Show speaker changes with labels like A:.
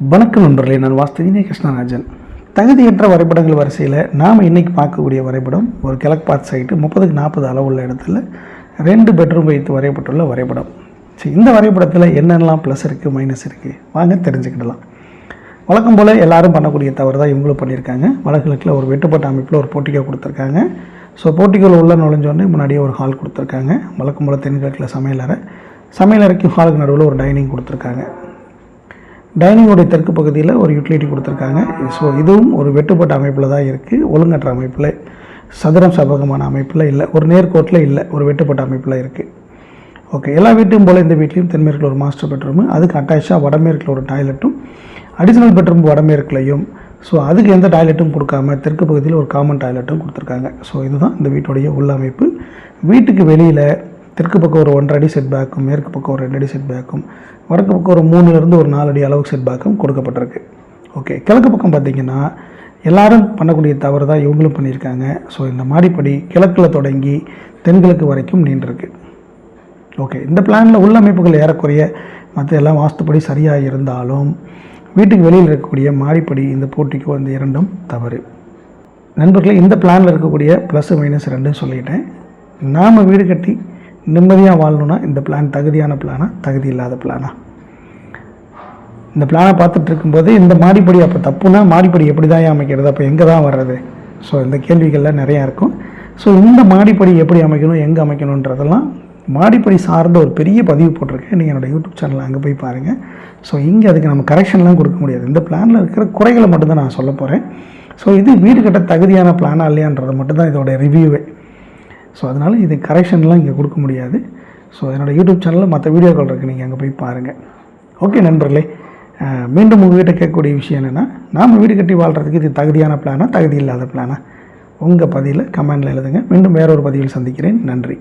A: வணக்கம் நண்பர்களே நான் வாஸ்துவின கிருஷ்ணராஜன். தகுதியற்ற வரைபடங்கள் வரிசையில் நாம் இன்றைக்கி பார்க்கக்கூடிய வரைபடம் ஒரு கிழக்கு பார்த்து சைட்டு முப்பதுக்கு நாற்பது அளவுள்ள இடத்துல ரெண்டு பெட்ரூம் வைத்து வரையப்பட்டுள்ள வரைபடம். ஸோ இந்த வரைபடத்தில் என்னென்னலாம் ப்ளஸ் இருக்குது மைனஸ் இருக்குது வாங்க தெரிஞ்சுக்கிடலாம். வழக்கம் போல் எல்லாரும் பண்ணக்கூடிய தவறு தான் இவங்களும் பண்ணியிருக்காங்க. வடகிழக்கில் ஒரு வெட்டுப்பட்ட அமைப்பில் ஒரு போட்டிக்கோ கொடுத்துருக்காங்க. ஸோ போட்டிக்கோவில் உள்ள நுழைஞ்சோடனே முன்னாடியே ஒரு ஹால் கொடுத்துருக்காங்க. வழக்கம் போல் தென்கிழக்கில் சமையலறை. சமையலறைக்கும் ஹாலுக்கு நடுவில் ஒரு டைனிங் கொடுத்துருக்காங்க. டைனிங்கோடைய தெற்கு பகுதியில் ஒரு யூட்டிலிட்டி கொடுத்துருக்காங்க. ஸோ இதுவும் ஒரு வெட்டுப்பட்ட அமைப்பில் தான் இருக்குது ஒழுங்கற்ற அமைப்பில் சதுரம் சபகமான அமைப்பில் இல்லை. ஒரு நேர்கோட்டில் இல்லை. ஒரு வெட்டுப்பட்ட அமைப்பில் இருக்குது ஓகே எல்லா வீட்டையும் போல் இந்த வீட்லேயும் தென்மேற்கில் ஒரு மாஸ்டர் பெட்ரூமு அதுக்கு அட்டாச்சாக வடமேற்கில் ஒரு டாய்லெட்டும் அடிஷ்னல் பெட்ரூம் வடமேற்குலையும். ஸோ அதுக்கு எந்த டாய்லெட்டும் கொடுக்காம தெற்கு பகுதியில் ஒரு காமன் டாய்லெட்டும் கொடுத்துருக்காங்க. ஸோ இதுதான் இந்த வீட்டுடைய உள்ளமைப்பு. வீட்டுக்கு வெளியில் தெற்கு பக்கம் ஒரு ஒன்றரை அடி செட் பேக்கும் மேற்கு பக்கம் ஒரு ரெண்டு அடி செட் பேக்கும் வடக்கு பக்கம் ஒரு மூணுலேருந்து ஒரு நாலு அடி அளவுக்கு செட் பேக்கும் கொடுக்கப்பட்டிருக்கு. ஓகே கிழக்கு பக்கம் பார்த்தீங்கன்னா எல்லாரும் பண்ணக்கூடிய தவறு தான் இவங்களும் பண்ணியிருக்காங்க. ஸோ இந்த மாடிப்படி கிழக்கில் தொடங்கி தென்கிழக்கு வரைக்கும் நீண்டிருக்கு. ஓகே இந்த பிளானில் உள்ளமைப்புகள் ஏறக்குறைய மற்ற எல்லாம் வாஸ்துப்படி சரியாக இருந்தாலும் வீட்டுக்கு வெளியில் இருக்கக்கூடிய மாடிப்படி இந்த போட்டிக்கு வந்து இரண்டும் தவறு. நண்பர்களே இந்த பிளானில் இருக்கக்கூடிய ப்ளஸ் மைனஸ் ரெண்டும் சொல்லிட்டேன். நாம் வீடு கட்டி நிம்மதியாக வாழணும்னா இந்த பிளான் தகுதியான பிளானா தகுதி இல்லாத பிளானா இந்த பிளானை பார்த்துட்டு இருக்கும்போது இந்த மாடிப்படி அப்போ தப்புனா மாடிப்படி எப்படி தான் அமைக்கிறது? அப்போ எங்கே தான் வர்றது? ஸோ இந்த கேள்விகள்லாம் நிறையா இருக்கும். ஸோ இந்த மாடிப்படி எப்படி அமைக்கணும் எங்கே அமைக்கணுன்றதெல்லாம் மாடிப்படி சார்ந்த ஒரு பெரிய பதிவு போட்டிருக்கேன். நீங்கள் என்னோடய யூடியூப் சேனலில் அங்கே போய் பாருங்கள் ஸோ இங்கே அதுக்கு நம்ம கரெக்ஷன்லாம் கொடுக்க முடியாது. இந்த பிளானில் இருக்கிற குறைகளை மட்டும்தான் நான் சொல்ல போகிறேன் ஸோ இது வீடு கட்ட தகுதியான பிளானா இல்லையான்றது மட்டும்தான் இதோட ரிவ்யூவே ஸோ அதனால் இது கரெக்ஷன்லாம் இங்கே கொடுக்க முடியாது. ஸோ என்னோடய யூடியூப் சேனலில் மற்ற வீடியோக்கள் இருக்குது நீங்கள் அங்கே போய் பாருங்கள் ஓகே நண்பர்களே மீண்டும் உங்கள்கிட்ட கேட்கக்கூடிய விஷயம் என்னென்னா நாம் வீடு கட்டி வாழ்கிறதுக்கு இது தகுதியான பிளானா தகுதி இல்லாத பிளானா உங்கள் பதிவில் கமெண்டில் எழுதுங்க. மீண்டும் வேறொரு பதிவில் சந்திக்கிறேன். நன்றி.